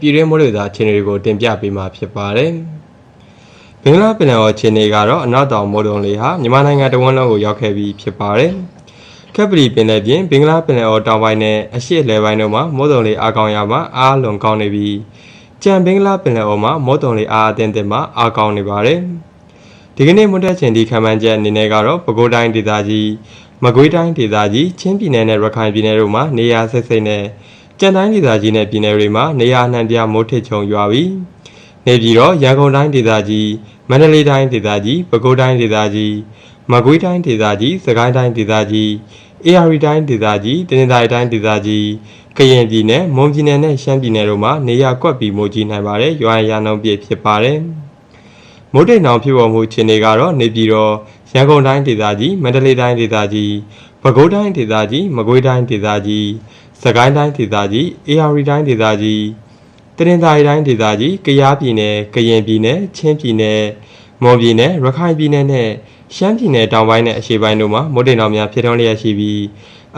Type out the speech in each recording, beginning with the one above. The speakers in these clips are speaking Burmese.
ပြည်တွင်းမိုးလေဝသအခြေအနေတွေကိုတင်ပြပေးမှာဖြစ်ပါတယ်။ဘင်္ဂလားပင်လယ်အော်အခြေအနေကတော့အနောက်တောင်မိုးတုံလေးဟာမြန်မာနိုင်ငံတဝန်းလုံးကိုရောက်ခဲ့ပြီးဖြစ်ပါတယ်။ကပ်ပလီပင်လယ်ပြင်ဘင်္ဂလားပင်လယ်အော်တောင်ပိုင်းနဲ့အရှေ့အလယ်ပိုင်းတို့မှာမိုးတုံလေးအားကောင်းရမှာအားလွန်ကောင်းနေပြီးကြံဘင်္ဂလားပင်လယ်အော်မှာမိုးတုံလေးအားအသင့်တင်မှာအားကောင်းနေပါတယ်။ဒီကနေ့မွန်းတက်ချိန်ဒီခံမှန်းချက်အနေနဲ့ကတော့ပဲခူးတိုင်းဒေသကြီးမကွေးတိုင်းဒေသကြီးချင်းပြည်နယ်နဲ့ရခိုင်ပြည်နယ်တို့မှာနေရာစိတ်စိတ်နဲ့ ကြံတိုင်းဒေသကြီးနဲ့ပြည်နယ်တွေမှာနေရာနှံပြမိုးထစ်ချုံရွာပြီးနေပြည်တော်ရန်ကုန်တိုင်းဒေသကြီးမန္တလေးတိုင်းဒေသကြီးပဲခူးတိုင်းဒေသကြီးမကွေးတိုင်းဒေသကြီးစကိုင်းတိုင်းဒေသကြီးအေရီတိုင်းဒေသကြီးတနင်္သာရီတိုင်းဒေသကြီးကရင်ပြည်နယ်မွန်ပြည်နယ်နဲ့ရှမ်းပြည်နယ်တို့မှာနေရာကွက်ပြီးမိုးကြီးနိုင်ပါတယ်ရွာရန်နှုန်းပြည့်ဖြစ်ပါတယ်မိုးတိမ်တောင်ဖြစ်ပေါ်မှုအခြေအနေကတော့နေပြည်တော်ရန်ကုန်တိုင်းဒေသကြီးမန္တလေးတိုင်းဒေသကြီးပဲခူးတိုင်းဒေသကြီးမကွေးတိုင်းဒေသကြီး စကိုင်းတိုင်းဒေသကြီး AR တိုင်းဒေသကြီးတရင်သာရီတိုင်းဒေသကြီးကယားပြည်နယ်ကရင်ပြည်နယ်ချင်းပြည်နယ်မွန်ပြည်နယ်ရခိုင်ပြည်နယ်နဲ့ရှမ်းပြည်နယ်တောင်ပိုင်းနဲ့အရှေ့ပိုင်းတို့မှာမိုးတိမ်တော်များဖြစ်ထွန်းလျက်ရှိပြီး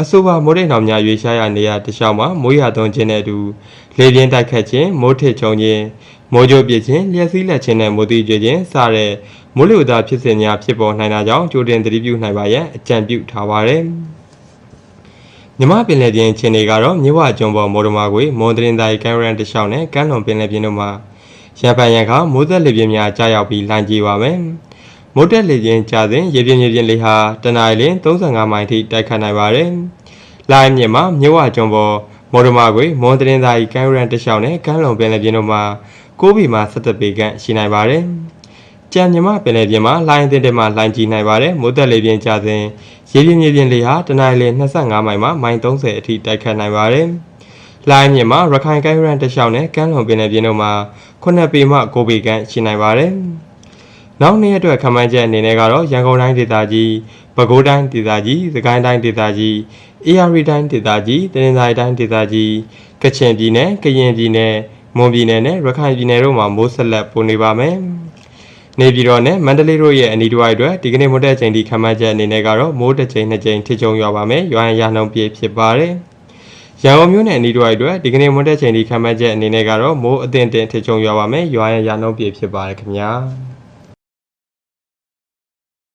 အဆိုပါမိုးတိမ်တော်များရွေးရှားရနေရတခြားမှာမိုးရွာသွန်းခြင်းနဲ့အတူလေပြင်းတိုက်ခတ်ခြင်းမိုးထစ်ချုံခြင်းမိုးကြိုးပစ်ခြင်းလျှက်စီးလက်ခြင်းနဲ့မိုးတိကျွေခြင်းစတဲ့မိုးလေဝသဖြစ်စဉ်များဖြစ်ပေါ်နိုင်တာကြောင့်ကြိုတင်သတိပြုနိုင်ပါရန်အကြံပြုထားပါတယ်။ မြမပင်လယ်ပြင်ခြေနေကတော့မြဝကျွန်းပေါ်မော်ဒမာကွေမွန်တရင်တိုင်းကမ်းရန်တလျှောက်နဲ့ကမ်းလွန်ပင်လယ်ပြင်တို့မှာရံပန်ရံခါမိုးသက်လေပြင်းများကြားရောက်ပြီးလှန်ကြည့်ပါမယ်။မိုးတက်လေပြင်းကြားစဉ်ရေပြင်းရေပြင်းလေးဟာတနအီလ35မိုင်ထိတိုက်ခတ်နိုင်ပါတယ်။လိုင်းမြစ်မှာမြဝကျွန်းပေါ်မော်ဒမာကွေမွန်တရင်တိုင်းကမ်းရန်တလျှောက်နဲ့ကမ်းလွန်ပင်လယ်ပြင်တို့မှာ9ဘီမှ17ပေခန့်ရှိနိုင်ပါတယ်။ ကြံမြမပင်လယ်ပြင်မှာလှိုင်းအသင်းတဲမှာလှိုင်းကြီးနိုင်ပါတယ်မိုးတက်လေပြင်းကြစဉ်ရေပြင်းရေပြင်းလေဟာတနအီလ25မိုင်မှမိုင်30အထိတိုက်ခတ်နိုင်ပါတယ်လှိုင်းမြင်မှာရခိုင်ကမ်းရိုးတန်းတစ်လျှောက်နဲ့ကမ်းလွန်ပင်လယ်ပြင်တို့မှာ9ပေမှ9ပေခန့်ရှိနိုင်ပါတယ်နောက်နေ့အတွက်ခန့်မှန်းချက်အနေနဲ့ကတော့ရန်ကုန်တိုင်းဒေသကြီးပဲခူးတိုင်းဒေသကြီးစကိုင်းတိုင်းဒေသကြီးအေရီတိုင်းဒေသကြီးတနင်္သာရီတိုင်းဒေသကြီးကချင်ပြည်နယ်ကရင်ပြည်နယ်မွန်ပြည်နယ်နဲ့ရခိုင်ပြည်နယ်တို့မှာမိုးဆက်လက်ပိုနေပါမယ်။ နေပြည်တော်နဲ့မန္တလေးတို့ရဲ့အနီးတစ်ဝိုက်အတွက်ဒီကနေ့မိုးတက်ချိန်ဒီခန့်မှန်းချက်အနေနဲ့ကတော့မိုးတစ်ချိန်နှစ်ချိန်ထိချုံရွာပါမယ်။ရွာရန်ရနှုံပြည့်ဖြစ်ပါတယ်။ရန်ကုန်မြို့နယ်အနီးတစ်ဝိုက်အတွက်ဒီကနေ့မိုးတက်ချိန်ဒီခန့်မှန်းချက်အနေနဲ့ကတော့မိုးအသင့်အင့်ထိချုံရွာပါမယ်။ရွာရန်ရနှုံပြည့်ဖြစ်ပါတယ်ခင်ဗျာ။